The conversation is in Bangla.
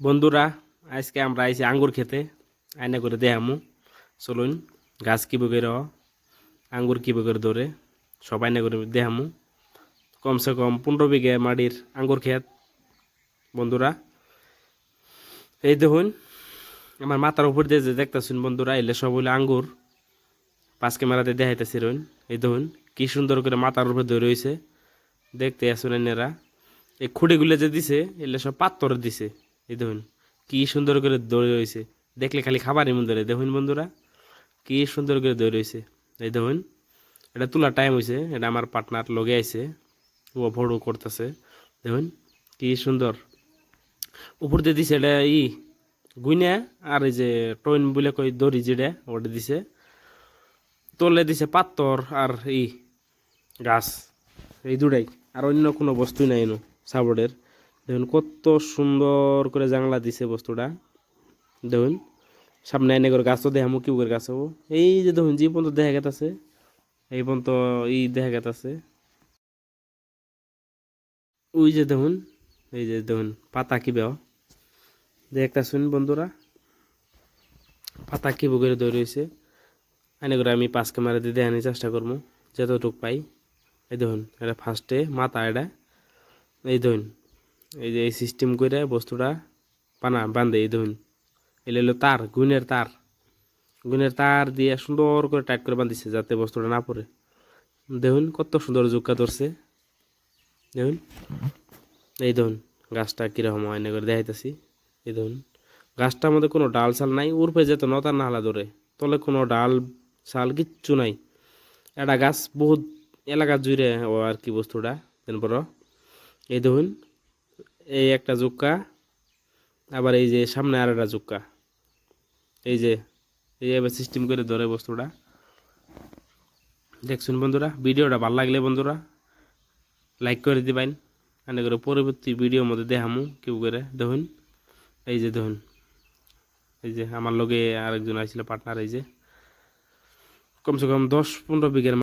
বন্ধুরা আজকে আমরা আইছি আঙ্গুর খেতে। আয়না করে দেহামু চলুন গাছ কীভাবে করে হয়, আঙ্গুর কীভাবে করে ধরে সব আয়না করে দেখামু। কমসে কম পনেরো বিঘে মাটির আঙ্গুর ক্ষেত। বন্ধুরা এই দেখুন আমার মাথার উপর দিয়ে যে দেখতেছুন বন্ধুরা এলে সব হইল আঙ্গুর। পাঁচ ক্যামেরাতে দেখাইতেছি রইন। এই দেখুন কি সুন্দর করে মাথার উপর ধরে রয়েছে দেখতে আসুন এনারা এই খুঁটিগুলো যে দিছে এগুলো সব পাত্তর দিছে। এই দেখুন, কী সুন্দর করে দৌড়ে রয়েছে। দেখলে খালি খাবারই মন ধরে দেখুন বন্ধুরা, কী সুন্দর করে দৌড়ে রয়েছে। এই দেখুন, এটা তোলার টাইম হয়েছে এটা আমার পার্টনার লগে আইছে, ও ফটো করতেছে। দেখুন, কী সুন্দর। উপর দিয়ে দিছে এটা ই গুইনা, আর এই যে টইন বলে কই দড়ি যেটা, ওটা দিছে। তলে দিছে পাত্তর আর ই গাছ, এই দুটাই, আর অন্য কোনো বস্তুই নাই এনো সাবোর্ডের দেখুন, কত সুন্দর করে জাংলা দিছে বস্তুটা। দেখুন, সামনে এনে করে গাছও দেখামো, কি করে গাছ হব। এই যে দেখুন, যে পর্যন্ত দেখা গেতাছে, এই পর্যন্ত ই দেখা গেতাছে। ওই যে দেখুন, এই যে দেখুন, পাতা কি বেও দেখতা শুন বন্ধুরা, পাতা কি করে ধরে রয়েছে এনে করে আমি পাঁচ ক্যামেরা দিয়ে দেখানোর চেষ্টা করব, যতটুক পাই। এই দেখুন, এটা ফার্স্টে মাথা, এটা। এই দেখুন এই যে এই সিস্টেম করে বস্তুটা পানা বান্ধে এই দেখুন এলে হলো তার, গুণের তার। গুণের তার দিয়ে সুন্দর করে টাইট করে বান্ধিছে যাতে বস্তুটা না পড়ে। দেখুন কত সুন্দর জুক্কা ধরছে। দেখুন। এই দেখুন গাছটা কীরকম হয় করে দেখাইতেছি। এই দেখুন গাছটার মধ্যে কোনো ডাল ছাল নাই, উর্ফে যেত নতার নাহলা ধরে। তলে কোনো ডাল ছাল কিচ্ছু নাই। একটা গাছ বহুত এলাকা জুড়ে ও আর কি বস্তুটা তারপর এই দেখুন এই একটা জুক্কা, আবার এই যে সামনে আর একটা জুক্কা। এই যে এইভাবে সিস্টেম করে ধরে বস্তুটা। দেখছুন বন্ধুরা, ভিডিওটা ভালো লাগলে বন্ধুরা লাইক করে দিবেন। এনে করে পরবর্তী ভিডিওর মধ্যে দেখামু, কেউ করে। দেখুন, এই যে দেখুন, এই যে আমার লগে আরেকজন আসছিল পার্টনার এই যে। কমসে কম দশ পনেরো বিঘের